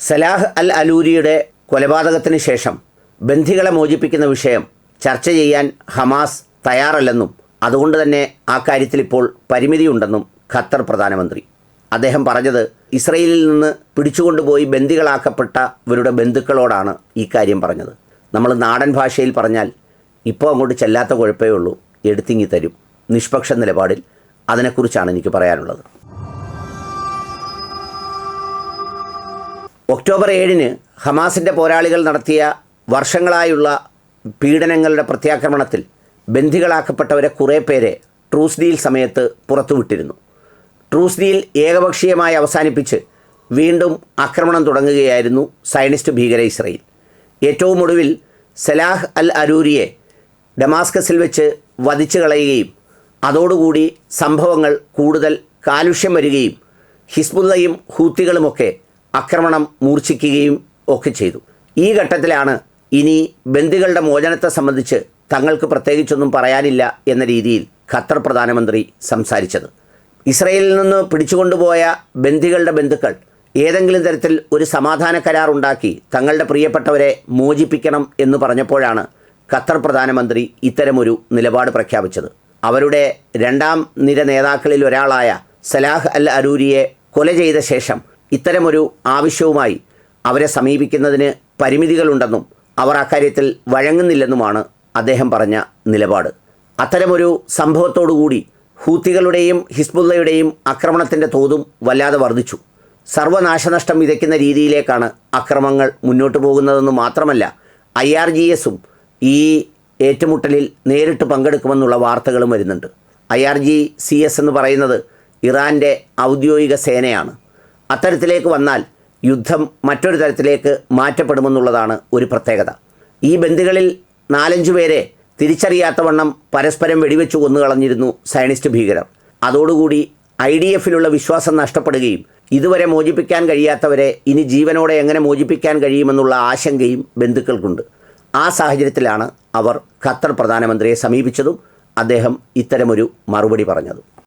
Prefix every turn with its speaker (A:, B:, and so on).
A: സലാഹ് അൽ അലൂരിയുടെ കൊലപാതകത്തിന് ശേഷം ബന്ധികളെ മോചിപ്പിക്കുന്ന വിഷയം ചർച്ച ചെയ്യാൻ ഹമാസ് തയ്യാറല്ലെന്നും അതുകൊണ്ട് തന്നെ ആ കാര്യത്തിൽ ഇപ്പോൾ പരിമിതിയുണ്ടെന്നും ഖത്തർ പ്രധാനമന്ത്രി. അദ്ദേഹം പറഞ്ഞത് ഇസ്രയേലിൽ നിന്ന് പിടിച്ചുകൊണ്ടുപോയി ബന്ദികളാക്കപ്പെട്ടവരുടെ ബന്ധുക്കളോടാണ് ഈ കാര്യം പറഞ്ഞത്. നമ്മൾ നാടൻ ഭാഷയിൽ പറഞ്ഞാൽ ഇപ്പോൾ അങ്ങോട്ട് ചെല്ലാത്ത കുഴപ്പമേ ഉള്ളൂ എടുത്തിങ്ങി തരും. നിഷ്പക്ഷ നിലപാടിൽ അതിനെക്കുറിച്ചാണ് എനിക്ക് പറയാനുള്ളത്. ഒക്ടോബർ ഏഴിന് ഹമാസിന്റെ പോരാളികൾ നടത്തിയ വർഷങ്ങളായുള്ള പീഡനങ്ങളുടെ പ്രത്യാക്രമണത്തിൽ ബന്ദികളാക്കപ്പെട്ടവരെ കുറേ പേരെ ട്രൂസ് ഡീൽ സമയത്ത് പുറത്തുവിട്ടിരുന്നു. ട്രൂസ് ഡീൽ ഏകപക്ഷീയമായി അവസാനിപ്പിച്ച് വീണ്ടും ആക്രമണം തുടങ്ങുകയായിരുന്നു സയനിസ്റ്റ് ഭീകര ഇസ്രയേൽ. ഏറ്റവും ഒടുവിൽ സലാഹ് അൽ അരൂരിയെ ഡമാസ്കസിൽ വെച്ച് വധിച്ചു കളയുകയും അതോടുകൂടി സംഭവങ്ങൾ കൂടുതൽ കാലുഷ്യം വരികയും ഹിസ്ബുല്ലയും ഹൂത്തികളുമൊക്കെ ആക്രമണം മൂർച്ഛിക്കുകയും ഒക്കെ ചെയ്തു. ഈ ഘട്ടത്തിലാണ് ഇനി ബന്ദികളുടെ മോചനത്തെ സംബന്ധിച്ച് തങ്ങൾക്ക് പ്രത്യേകിച്ചൊന്നും പറയാനില്ല എന്ന രീതിയിൽ ഖത്തർ പ്രധാനമന്ത്രി സംസാരിച്ചത്. ഇസ്രയേലിൽ നിന്ന് പിടിച്ചുകൊണ്ടുപോയ ബന്ദികളുടെ ബന്ധുക്കൾ ഏതെങ്കിലും തരത്തിൽ ഒരു സമാധാന കരാർ ഉണ്ടാക്കി തങ്ങളുടെ പ്രിയപ്പെട്ടവരെ മോചിപ്പിക്കണം എന്ന് പറഞ്ഞപ്പോഴാണ് ഖത്തർ പ്രധാനമന്ത്രി ഇത്തരമൊരു നിലപാട് പ്രഖ്യാപിച്ചത്. അവരുടെ രണ്ടാം നിര നേതാക്കളിൽ ഒരാളായ സലാഹ് അൽ അരൂരിയെ കൊല ചെയ്ത ശേഷം ഇത്തരമൊരു ആവശ്യവുമായി അവരെ സമീപിക്കുന്നതിന് പരിമിതികളുണ്ടെന്നും അവർ അക്കാര്യത്തിൽ വഴങ്ങുന്നില്ലെന്നുമാണ് അദ്ദേഹം പറഞ്ഞ നിലപാട്. അത്തരമൊരു സംഭവത്തോടുകൂടി ഹൂത്തികളുടെയും ഹിസ്ബുള്ളയുടെയും ആക്രമണത്തിന്റെ തോതും വല്ലാതെ വർദ്ധിച്ചു. സർവനാശനഷ്ടം വിതയ്ക്കുന്ന രീതിയിലേക്കാണ് അക്രമങ്ങൾ മുന്നോട്ട് പോകുന്നതെന്ന് മാത്രമല്ല ഐ ആർ ജി എസും ഈ ഏറ്റുമുട്ടലിൽ നേരിട്ട് പങ്കെടുക്കുമെന്നുള്ള വാർത്തകളും വരുന്നുണ്ട്. I R G C S എന്ന് പറയുന്നത് ഇറാന്റെ ഔദ്യോഗിക സേനയാണ്. അത്തരത്തിലേക്ക് വന്നാൽ യുദ്ധം മറ്റൊരു തരത്തിലേക്ക് മാറ്റപ്പെടുമെന്നുള്ളതാണ് ഒരു പ്രത്യേകത. ഈ ബന്ദികളിൽ നാലഞ്ചു പേരെ തിരിച്ചറിയാത്തവണ്ണം പരസ്പരം വെടിവെച്ച് കൊന്നുകളഞ്ഞിരുന്നു സയനിസ്റ്റ് ഭീകരർ. അതോടുകൂടി ഐ ഡി എഫിലുള്ള വിശ്വാസം നഷ്ടപ്പെടുകയും ഇതുവരെ മോചിപ്പിക്കാൻ കഴിയാത്തവരെ ഇനി ജീവനോടെ എങ്ങനെ മോചിപ്പിക്കാൻ കഴിയുമെന്നുള്ള ആശങ്കയും ബന്ധുക്കൾക്കുണ്ട്. ആ സാഹചര്യത്തിലാണ് അവർ ഖത്തർ പ്രധാനമന്ത്രിയെ സമീപിച്ചതും അദ്ദേഹം ഇത്തരമൊരു മറുപടി പറഞ്ഞതും.